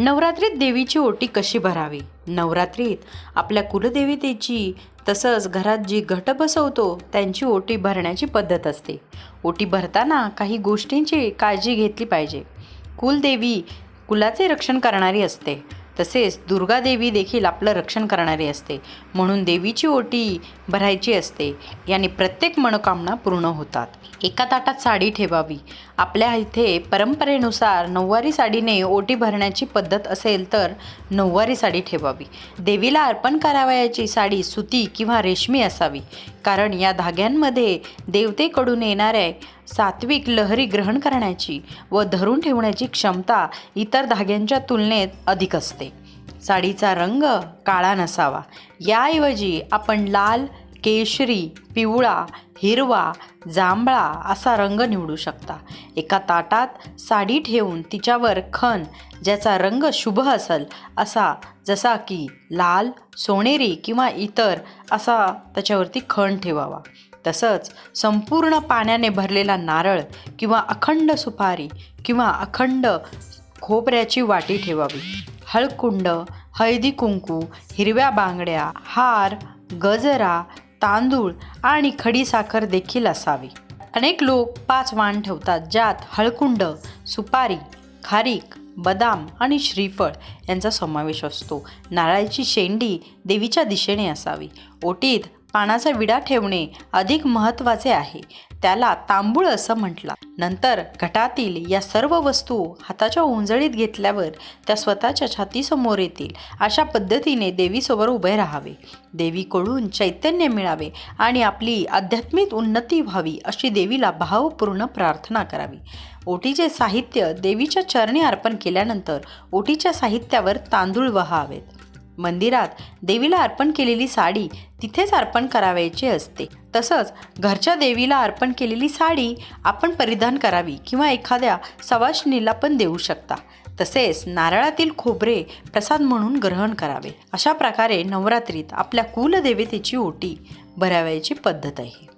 नवरात्रीत देवीची ओटी कशी भरावी? नवरात्रीत आपल्या कुलदेवतेची तसंच घरात जी घट बसवतो त्यांची ओटी भरण्याची पद्धत असते. ओटी भरताना काही गोष्टींची काळजी घेतली पाहिजे. कुलदेवी कुलाचे रक्षण करणारी असते. तसेच दुर्गादेवी देखील आपलं रक्षण करणारी असते. म्हणून देवीची ओटी भरायची असते. याने प्रत्येक मनोकामना पूर्ण होतात. एका ताटात साडी ठेवावी. आपल्या इथे परंपरेनुसार नऊवारी साडीने ओटी भरण्याची पद्धत असेल तर नऊवारी साडी ठेवावी. देवीला अर्पण करावयाची साडी सुती किंवा रेशमी असावी. कारण या धाग्यांमध्ये देवतेकडून येणाऱ्या सात्विक लहरी ग्रहण करण्याची व धरून ठेवण्याची क्षमता इतर धाग्यांच्या तुलनेत अधिक असते. साडीचा रंग काळा नसावा. याऐवजी आपण लाल केशरी पिवळा हिरवा जांभळा असा रंग निवडू शकता. एका ताटात साडी ठेवून तिच्यावर खण ज्याचा रंग शुभ असेल असा जसा की लाल सोनेरी किंवा इतर असा त्याच्यावरती खण ठेवावा. तसंच संपूर्ण पाण्याने भरलेला नारळ किंवा अखंड सुपारी किंवा अखंड खोबऱ्याची वाटी ठेवावी. हळकुंड हळदी कुंकू हिरव्या बांगड्या हार गजरा तांदूळ आणि खडीसाखर देखील असावी. अनेक लोक पाच वाण ठेवतात ज्यात हळकुंड सुपारी खारीक बदाम आणि श्रीफळ यांचा समावेश असतो. नारळाची शेंडी देवीच्या दिशेने असावी. ओटीत पानाचा विडा ठेवणे अधिक महत्त्वाचे आहे. त्याला तांबूळ असं म्हटलं. नंतर घटातील या सर्व वस्तू हाताच्या उंजळीत घेतल्यावर त्या स्वतःच्या छातीसमोर येतील. अशा पद्धतीने देवीसमोर उभे राहावे. देवीकडून चैतन्य मिळावे आणि आपली आध्यात्मिक उन्नती व्हावी अशी देवीला भावपूर्ण प्रार्थना करावी. ओटीचे साहित्य देवीच्या चरणी अर्पण केल्यानंतर ओटीच्या साहित्यावर तांदूळ वहावेत. मंदिरात देवीला अर्पण केलेली साडी तिथेच अर्पण करावयाची असते. तसंच घरच्या देवीला अर्पण केलेली साडी आपण परिधान करावी किंवा एखाद्या सवाशिणीला पण देऊ शकता. तसेच नारळातील खोबरे प्रसाद म्हणून ग्रहण करावे. अशा प्रकारे नवरात्रीत आपल्या कुलदेवतेची ओटी भरावयाची पद्धत आहे.